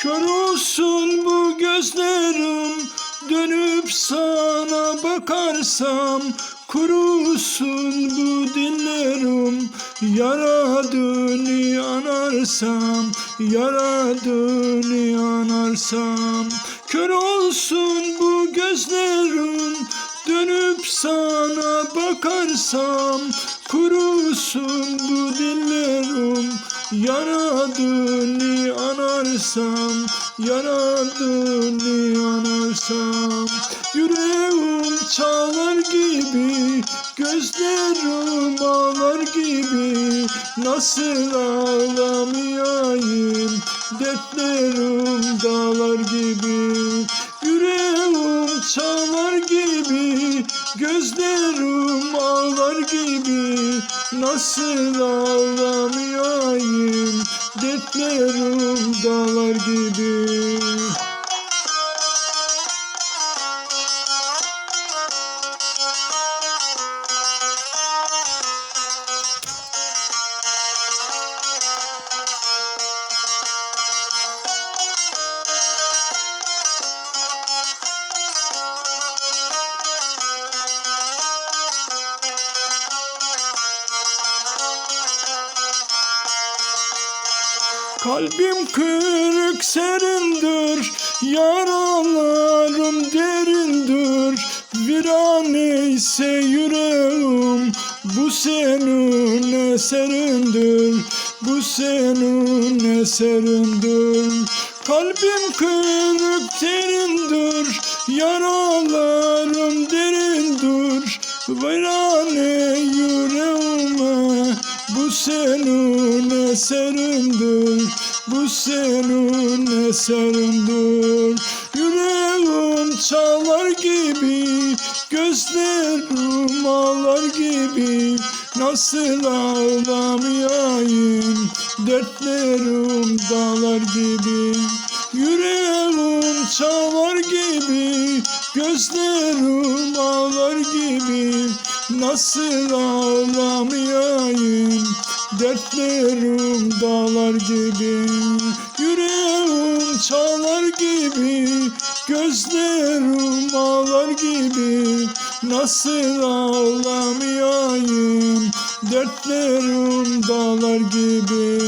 Kör olsun bu gözlerim Dönüp sana bakarsam Kurusun bu dillerim. Yaradığını yanarsam Yaradığını yanarsam. Kör olsun bu gözlerim Dönüp sana bakarsam Kurusun bu dillerim. Yaradığını anarsam Yaradığını anarsam Yüreğim çağlar gibi Gözlerim ağlar gibi. Nasıl ağlamayayım? Dertlerim dağlar gibi. Yüreğim çağlar gibi Gözlerim ağlar gibi. Nasıl ağlamayayım Kalbim kırık serindir, yaralarım derindir. Virane ise yüreğim, bu senin eserindir. Bu senin eserindir. Kalbim kırık derindir, yaralarım derindir. Virane bu senin eserindir, bu senin eserindir. Yüreğim çalar gibi, gözlerim ağlar gibi. Nasıl ağlamayayım, dertlerim dağlar gibi. Yüreğim çalar gibi, gözlerim ağlar gibi. Nasıl ağlamayayım Dertlerim dağlar gibi Yüreğim çalar gibi Gözlerim ağlar gibi. Nasıl ağlamayayım? Dertlerim dağlar gibi